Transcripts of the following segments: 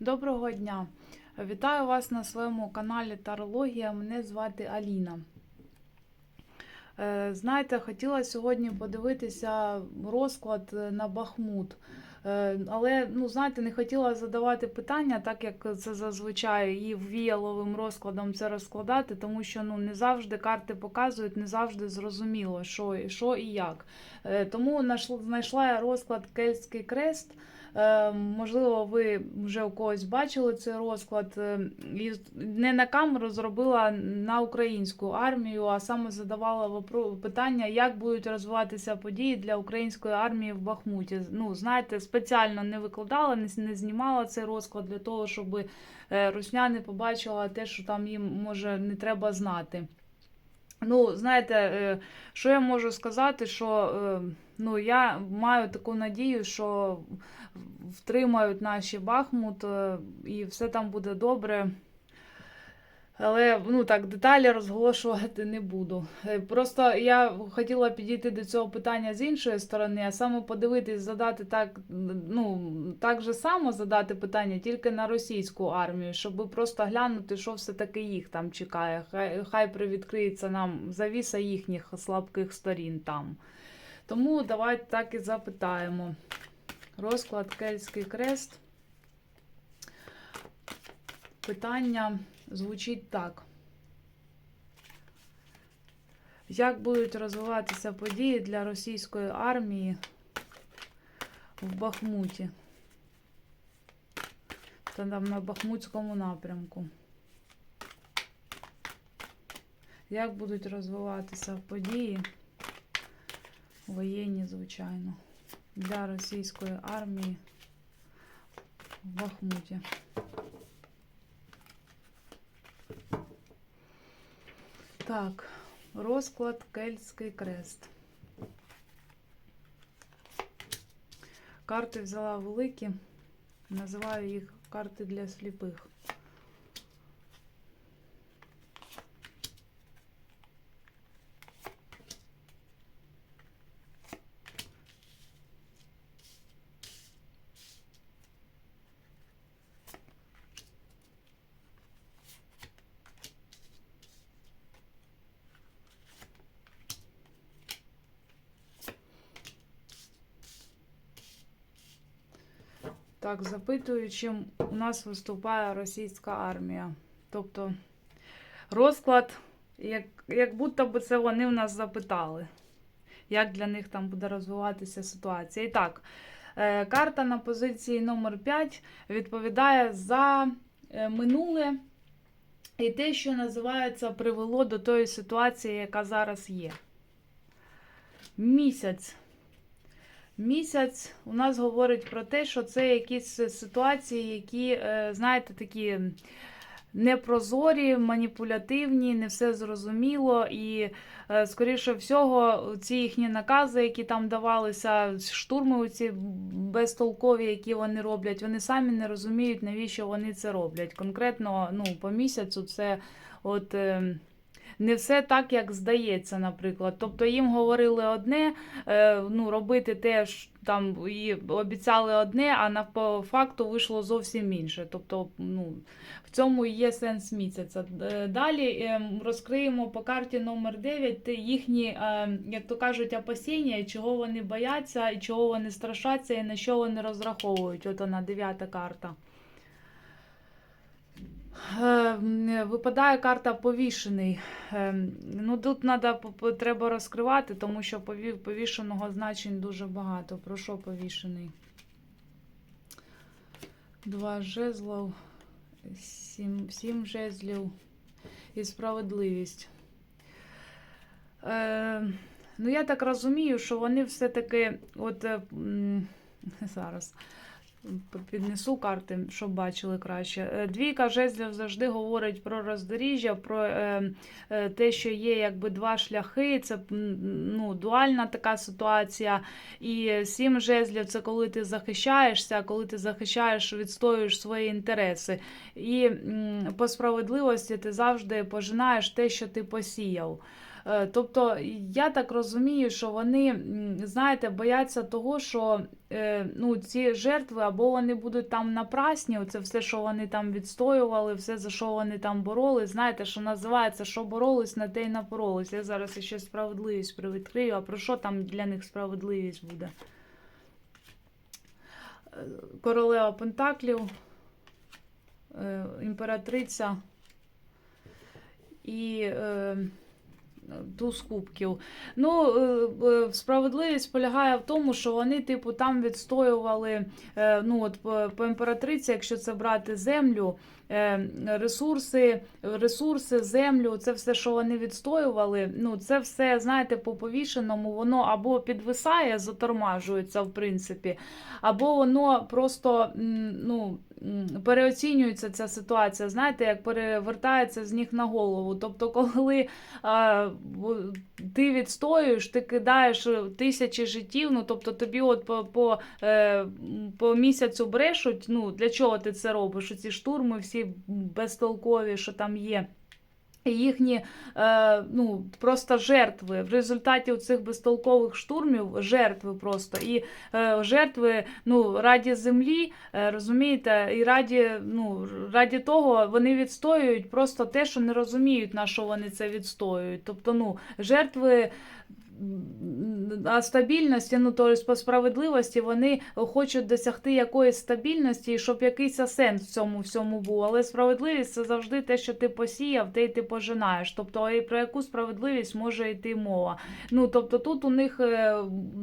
Доброго дня! Вітаю вас на своєму каналі Тарологія. Мене звати Аліна. Е, Знаєте, хотіла сьогодні подивитися розклад на Бахмут. Е, Але, ну, знаєте, не хотіла задавати питання, так як це зазвичай і віяловим розкладом це розкладати, тому що ну, не завжди карти показують, не завжди зрозуміло, що, що і як. Е, Тому знайшла я розклад Кельтський крест. Е, Можливо, ви вже у когось бачили цей розклад. Е, І не на камеру зробила на українську армію, а саме задавала питання, як будуть розвиватися події для української армії в Бахмуті. Ну, знаєте, спеціально не викладала, не, знімала цей розклад для того, щоб е, русня не побачила те, що там їм може не треба знати. Ну, знаєте, що я можу сказати, що ну, я маю таку надію, що втримають наші Бахмут е, і все там буде добре. Але ну так, деталі розголошувати не буду. Е, Просто я хотіла підійти до цього питання з іншої сторони, а саме подивитись, задати так, ну, так же само задати питання тільки на російську армію, щоб просто глянути, що все-таки їх там чекає. Хай, хай привідкриється нам завіса їхніх слабких сторін там. Тому давайте так і запитаємо. Розклад Кельтський крест. Питання звучить так. Як будуть розвиватися події для російської армії в Бахмуті? Та там на Бахмутському напрямку. Як будуть розвиватися події? Воєнні, звичайно, для російської армії в Бахмуті. Так, розклад Кельтський крест. Карти взяла великі, називаю їх карти для сліпих. Так, запитую, чим у нас виступає російська армія. Тобто розклад, як, як будто би це вони в нас запитали, як для них там буде розвиватися ситуація. І так, е, карта на позиції номер 5 відповідає за е, минуле і те, що називається, привело до тої ситуації, яка зараз є. Місяць. Місяць у нас говорить про те, що це якісь ситуації, які, е, знаєте, такі непрозорі, маніпулятивні, не все зрозуміло. І, е, скоріше всього, ці їхні накази, які там давалися, штурми ці безтолкові, які вони роблять, вони самі не розуміють, навіщо вони це роблять. Конкретно, ну, по місяцю це от. Е, Не все так, як здається, наприклад. Тобто їм говорили одне, е, ну, робити те, ж там і обіцяли одне, а на по факту вийшло зовсім інше. Тобто, ну, в цьому є сенс місяця. Е, Далі ем, розкриємо по карті номер 9 те їхні, ем, як то кажуть, опасіння, чого вони бояться, і чого вони страшаться, і на що вони розраховують. От вона дев'ята карта. Е, Випадає карта повішений. Е, Ну, тут надо, треба розкривати, тому що повішеного значень дуже багато. Про що повішений? Два жезлов, сім, сім жезлів і справедливість. Е, ну, я так розумію, що вони все-таки, от е, зараз піднесу карти, щоб бачили краще. Е, Двійка жезлів завжди говорить про роздоріжжя, про е, е, те, що є якби два шляхи. Це ну, дуальна така ситуація. І сім жезлів це коли ти захищаєшся, коли ти захищаєш, відстоюєш свої інтереси. І по справедливості ти завжди пожинаєш те, що ти посіяв. Е, Тобто, я так розумію, що вони, знаєте, бояться того, що е, ну, ці жертви або вони будуть там напрасні, оце все, що вони там відстоювали, все, за що вони там боролись. Знаєте, що називається, що боролись, на те й напоролись. Я зараз ще справедливість привідкрию, а про що там для них справедливість буде? Е, Королева Пентаклів, імператриця і туз кубків. Ну, е, е, справедливість полягає в тому, що вони, типу, там відстоювали е, ну, от, по, імператриці, якщо це брати землю, ресурси, ресурси, землю, це все, що вони відстоювали. Ну, це все, знаєте, по повішеному, воно або підвисає, затормажується, в принципі, або воно просто ну, переоцінюється ця ситуація, знаєте, як перевертається з ніг на голову. Тобто, коли а, ти відстоюєш, ти кидаєш тисячі життів, ну тобто тобі от по, по, е, по місяцю брешуть, ну для чого ти це робиш? Ці штурми всі безтолкові, що там є. Їхні е, ну, просто жертви. В результаті цих безтолкових штурмів жертви просто. І е, жертви ну, раді землі, е, розумієте, і раді, ну, раді того вони відстоюють просто те, що не розуміють, на що вони це відстоюють. Тобто, ну, жертви. А стабільності, ну тобто по справедливості, вони хочуть досягти якоїсь стабільності, і щоб якийсь сенс в цьому всьому був. Але справедливість це завжди те, що ти посіяв, те й ти пожинаєш. Тобто, і про яку справедливість може йти мова. Ну тобто, тут у них е,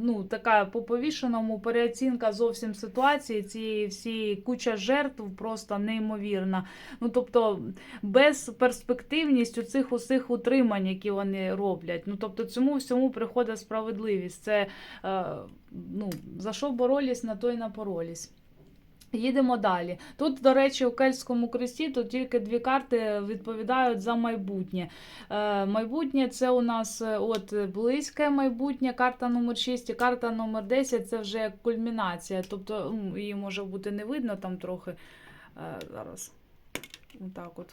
ну така по повішеному переоцінка зовсім ситуації цієї всієї куча жертв просто неймовірна. Ну тобто, безперспективність у цих усіх утримань, які вони роблять. Ну тобто, цьому всьому приходить справедливість. Це е, ну, за що боролись, на то й напоролись. Їдемо далі. Тут, до речі, у Кельтському кресті тут тільки дві карти відповідають за майбутнє. Е, майбутнє це у нас е, от близьке майбутнє, карта номер 6 і карта номер 10 це вже як кульмінація. Тобто її може бути не видно там трохи. Е, зараз. Отак от.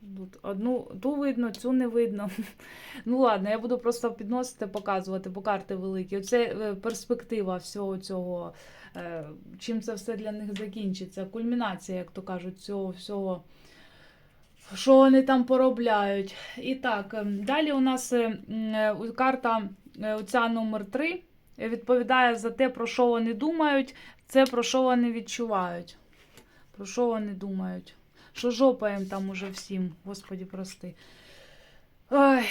Тут одну ту видно, цю не видно. Ну ладно, я буду просто підносити, показувати, бо карти великі. Оце е, перспектива всього цього, е, чим це все для них закінчиться. Кульмінація, як то кажуть, цього всього, що вони там поробляють. І так, ем, далі у нас е, карта оця номер 3 відповідає за те, про що вони думають, це про що вони відчувають. Про що вони думають. Що жопаєм там уже всім, господі прости. Ой.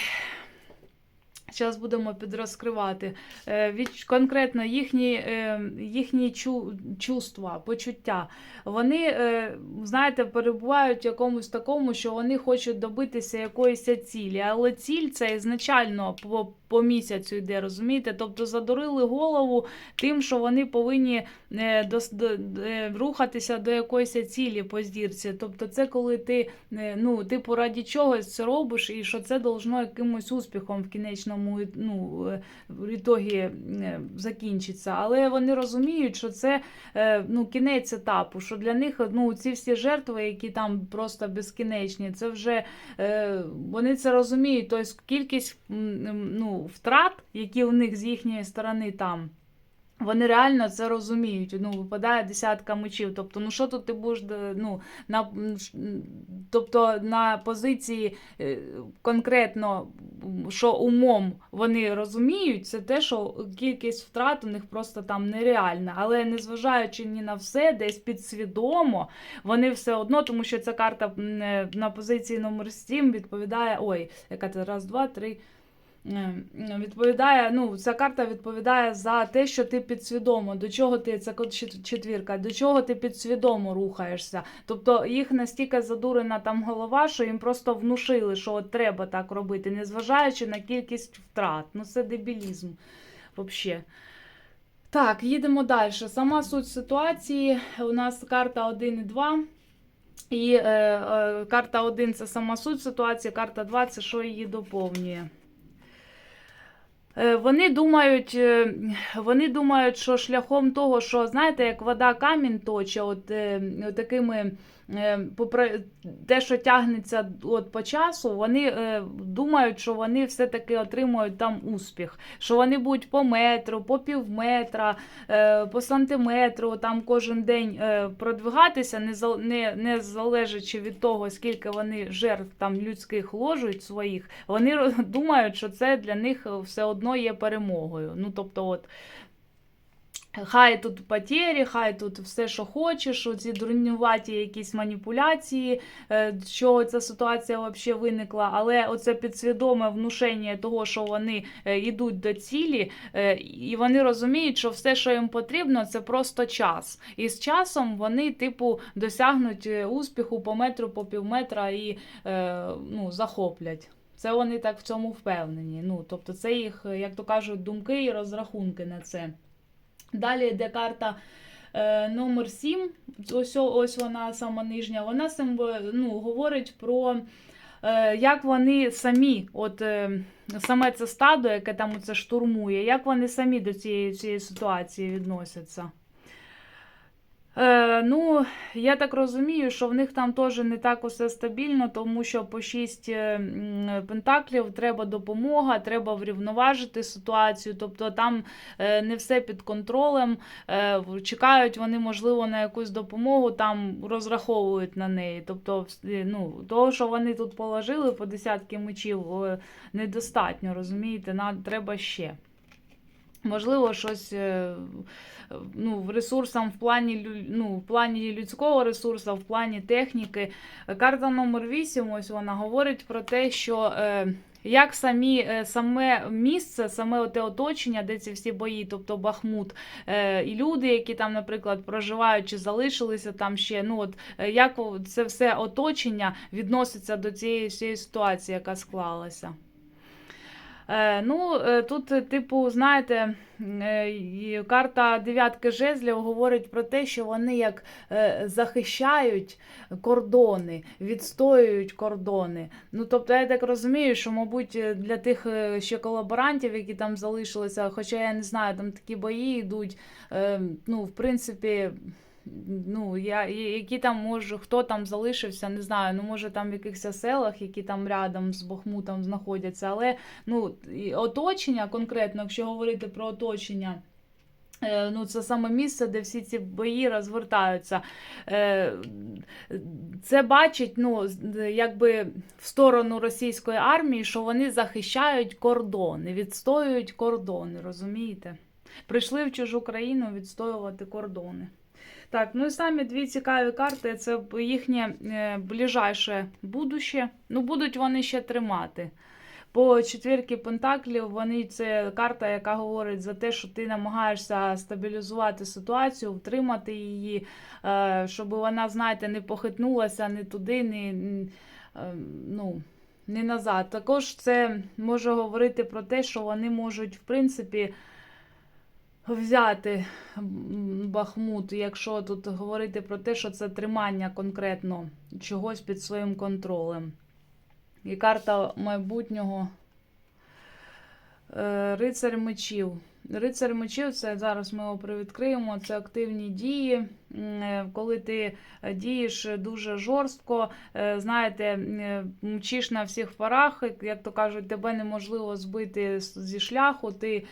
Зараз будемо підрозкривати. Е, від, конкретно їхні, е, їхні чу, чувства, почуття. Вони, е, знаєте, перебувають в якомусь такому, що вони хочуть добитися якоїсь цілі. Але ціль це ізначально по, по місяцю йде, розумієте? Тобто задурили голову тим, що вони повинні рухатися до якоїсь цілі по зірці. Тобто, це коли ти, ну, типу, раді чогось це робиш, і що це должно якимось успіхом в кінечному ну, е, в ітогі е, закінчиться. Але вони розуміють, що це е, ну, кінець етапу, що для них ну, ці всі жертви, які там просто безкінечні, це вже е, вони це розуміють. Тобто кількість ну, втрат, які у них з їхньої сторони там. Вони реально це розуміють. Ну, випадає десятка мечів. Тобто, ну що тут ти будеш е, ну, на, тобто, на позиції е, конкретно, що умом вони розуміють, це те, що кількість втрат у них просто там нереальна. Але незважаючи ні на все, десь підсвідомо, вони все одно, тому що ця карта е, на позиції номер 7 відповідає. Ой, яка це раз, два, три. Е, Відповідає, ну, ця карта відповідає за те, що ти підсвідомо, до чого ти, це четвірка, до чого ти підсвідомо рухаєшся. Тобто їх настільки задурена там голова, що їм просто внушили, що от треба так робити, незважаючи на кількість втрат. Ну це дебілізм взагалі. Так, їдемо далі. Сама суть ситуації. У нас карта 1 і 2. І е, е, карта 1 це сама суть ситуації, карта 2 це що її доповнює. Е, Вони думають, е, вони думають, що шляхом того, що знаєте, як вода камінь точить, от, е, от такими попри те, що тягнеться от по часу, вони е, думають, що вони все-таки отримують там успіх, що вони будуть по метру, по півметра, е, по сантиметру, там кожен день е, продвигатися, не, не, залежачи від того, скільки вони жертв там людських ложуть своїх, вони думають, що це для них все одно є перемогою. Ну, тобто, от. Хай тут потері, хай тут все, що хочеш, оці дурнюваті якісь маніпуляції, е, що ця ситуація взагалі виникла, але оце підсвідоме внушення того, що вони е, йдуть до цілі, е, і вони розуміють, що все, що їм потрібно, це просто час. І з часом вони, типу, досягнуть успіху по метру, по півметра і ну, захоплять. Це вони так в цьому впевнені. Ну, тобто, це їх, як то кажуть, думки і розрахунки на це. Далі йде карта е, номер 7, ось, ось вона сама нижня, вона ну, говорить про е, як вони самі, от е, саме це стадо, яке там це штурмує, як вони самі до цієї, цієї ситуації відносяться. Е, ну, я так розумію, що в них там теж не так усе стабільно, тому що по 6 пентаклів треба допомога, треба врівноважити ситуацію. Тобто там е, не все під контролем. Е, чекають вони, можливо, на якусь допомогу, там розраховують на неї. Тобто, е, ну, того, що вони тут положили по десятки мечів, е, недостатньо, розумієте, нам треба ще. Можливо, щось е, ну, ресурсам в плані, ну, в плані людського ресурсу, в плані техніки. Карта номер 8, ось вона говорить про те, що е, як самі, е, саме місце, саме те оточення, де ці всі бої, тобто Бахмут, і люди, які там, наприклад, проживають чи залишилися там ще, ну от як це все оточення відноситься до цієї всієї ситуації, яка склалася. Е, ну, е, тут, е, типу, знаєте, карта дев'ятки жезлів говорить про те, що вони як захищають кордони, відстоюють кордони. Ну, тобто, я так розумію, що, мабуть, для тих ще колаборантів, які там залишилися, хоча я не знаю, там такі бої йдуть, ну, в принципі. Ну, я, які там може, хто там залишився, не знаю. Ну, може, там в якихось селах, які там рядом з Бахмутом знаходяться, але ну, оточення конкретно, якщо говорити про оточення. е, Ну, це саме місце, де всі ці бої розвертаються. Е, Це бачить, ну, якби в сторону російської армії, що вони захищають кордони, відстоюють кордони, розумієте? Прийшли в чужу країну відстоювати кордони. Так, ну і самі дві цікаві карти це їхнє е, ближайше будуще. Ну, будуть вони ще тримати. По четвірки Пентаклів вони це карта, яка говорить за те, що ти намагаєшся стабілізувати ситуацію, втримати її, е, щоб вона, знаєте, не похитнулася не туди, не, е, ну, не назад. Також це може говорити про те, що вони можуть, в принципі, взяти Бахмут, якщо тут говорити про те, що це тримання конкретно чогось під своїм контролем. І карта майбутнього е, рицар мечів. Рицар мечів це зараз ми його привідкриємо. Це активні дії. Е, Коли ти е, дієш дуже жорстко, е, знаєте, мчиш на всіх парах, як то кажуть, тебе неможливо збити зі шляху. Ти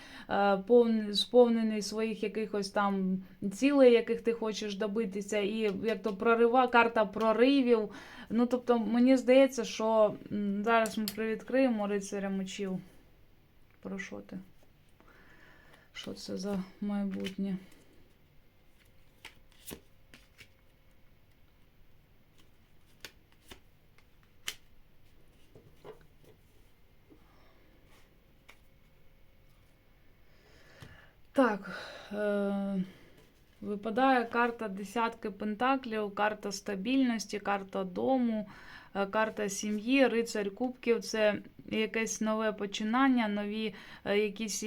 сповнений своїх якихось там цілей, яких ти хочеш добитися, і як то прорива, карта проривів. Ну, тобто, мені здається, що зараз ми привідкриємо рицаря мечів. Про що ти? Що це за майбутнє? Так. Е- Випадає карта десятки пентаклів, карта стабільності, карта дому, е, карта сім'ї, рицарь кубків це якесь нове починання, нові е, якісь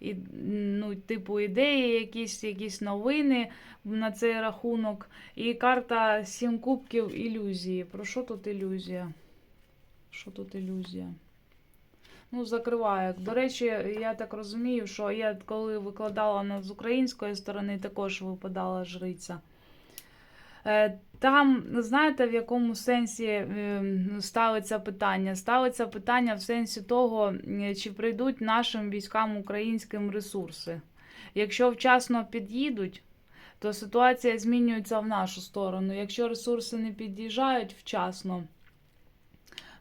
і, ну, типу ідеї, якісь, якісь новини на цей рахунок. І карта сім кубків ілюзії. Про що тут ілюзія? Що тут ілюзія? Ну, закриває. До речі, я так розумію, що я коли викладала на з української сторони, також випадала жриця. Е, Там, знаєте, в якому сенсі е, ставиться питання? Ставиться питання в сенсі того, чи прийдуть нашим військам українським ресурси. Якщо вчасно під'їдуть, то ситуація змінюється в нашу сторону. Якщо ресурси не під'їжджають вчасно,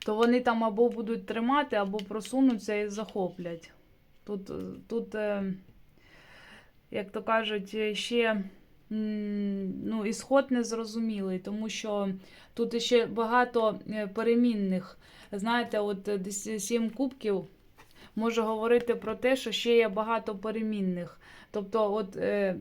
то вони там або будуть тримати, або просунуться і захоплять. Тут, тут е, як то кажуть, ще ну, ісход незрозумілий, тому що тут ще багато е, перемінних. Знаєте, от е, сім кубків може говорити про те, що ще є багато перемінних. Тобто, от е,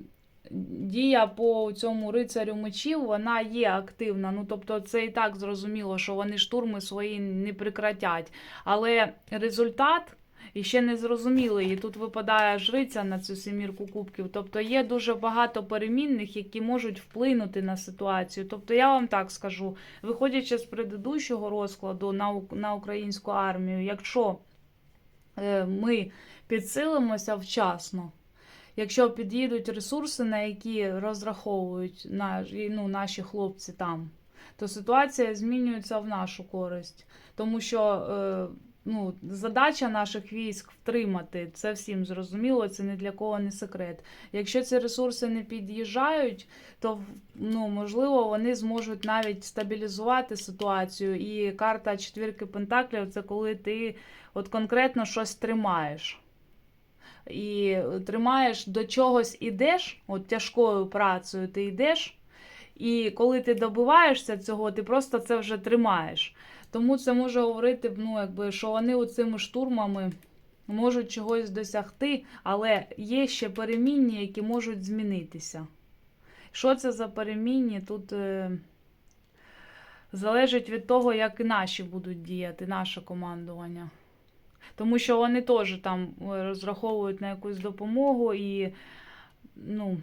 дія по цьому рицарю мечів, вона є активна. Ну, тобто, це і так зрозуміло, що вони штурми свої не прекратять. Але результат і ще не зрозумілий. І тут випадає жриця на цю семірку кубків. Тобто є дуже багато перемінних, які можуть вплинути на ситуацію. Тобто, я вам так скажу, виходячи з предыдущого розкладу на, на українську армію, якщо е, ми підсилимося вчасно. Якщо під'їдуть ресурси, на які розраховують наш, ну, наші хлопці там, то ситуація змінюється в нашу користь. Тому що е, ну, задача наших військ втримати, це всім зрозуміло, це ні для кого не секрет. Якщо ці ресурси не під'їжджають, то ну, можливо вони зможуть навіть стабілізувати ситуацію. І карта четвірки пентаклів це коли ти от конкретно щось тримаєш і тримаєш до чогось ідеш, от тяжкою працею ти йдеш, і коли ти добиваєшся цього, ти просто це вже тримаєш. Тому це може говорити, ну, якби, що вони оцими штурмами можуть чогось досягти, але є ще перемінні, які можуть змінитися. Що це за перемінні? Тут е, залежить від того, як і наші будуть діяти, наше командування. Тому що вони теж там е, розраховують на якусь допомогу і ну,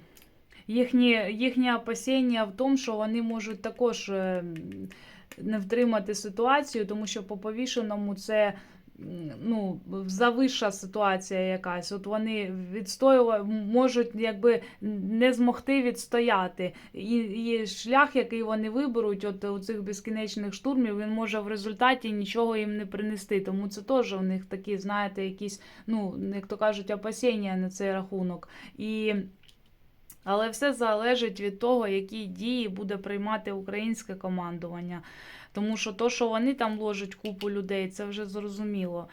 їхні, їхні опасіння в тому, що вони можуть також е, не втримати ситуацію, тому що по повішеному це ну, завища ситуація якась. От вони відстоювають, можуть якби не змогти відстояти. І, і шлях, який вони виберуть, от у цих безкінечних штурмів, він може в результаті нічого їм не принести. Тому це теж у них такі, знаєте, якісь, ну, як то кажуть, опасіння на цей рахунок. І але все залежить від того, які дії буде приймати українське командування. Тому що то, що вони там ложать купу людей, це вже зрозуміло.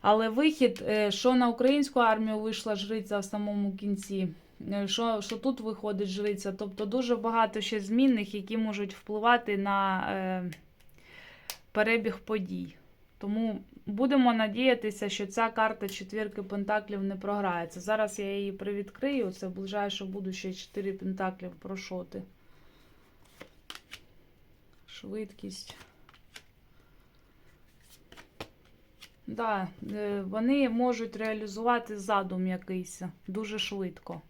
Але вихід, е, що на українську армію вийшла жриця в самому кінці, е, що, що тут виходить жриця, тобто дуже багато ще змінних, які можуть впливати на е, перебіг подій. Тому будемо надіятися, що ця карта четвірки пентаклів не програється. Зараз я її привідкрию. Це в ближайше будуще 4 пентаклів прошоти. Швидкість. Да, е, вони можуть реалізувати задум якийсь дуже швидко.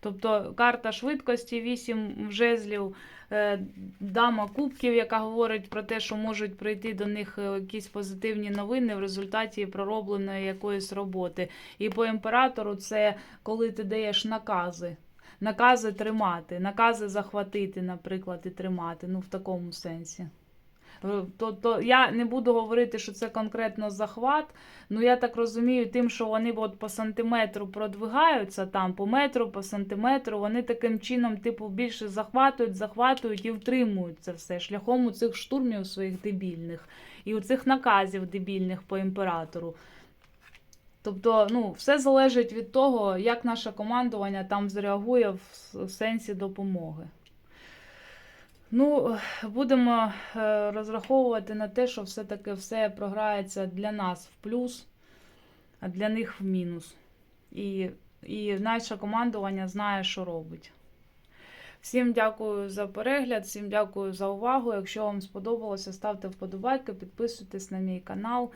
Тобто карта швидкості, 8 жезлів, е, дама кубків, яка говорить про те, що можуть прийти до них е, якісь позитивні новини в результаті проробленої якоїсь роботи. І по імператору це коли ти даєш накази. Накази тримати, накази захватити, наприклад, і тримати. Ну, в такому сенсі. Е, То, то я не буду говорити, що це конкретно захват. Ну я так розумію, тим, що вони от по сантиметру продвигаються там, по метру, по сантиметру, вони таким чином, типу, більше захватують, захватують і втримують це все шляхом у цих штурмів своїх дебільних і у цих наказів дебільних по імператору. Тобто, ну, все залежить від того, як наше командування там зреагує в сенсі допомоги. Ну, будемо е, розраховувати на те, що все-таки все програється для нас в плюс, а для них в мінус. І, і наше командування знає, що робить. Всім дякую за перегляд, всім дякую за увагу. Якщо вам сподобалося, ставте вподобайки, підписуйтесь на мій канал.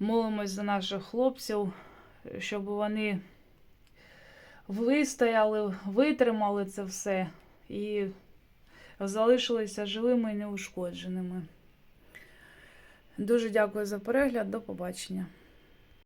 Молимось за наших хлопців, щоб вони вистояли, витримали це все і залишилися живими і неушкодженими. Дуже дякую за перегляд. До побачення.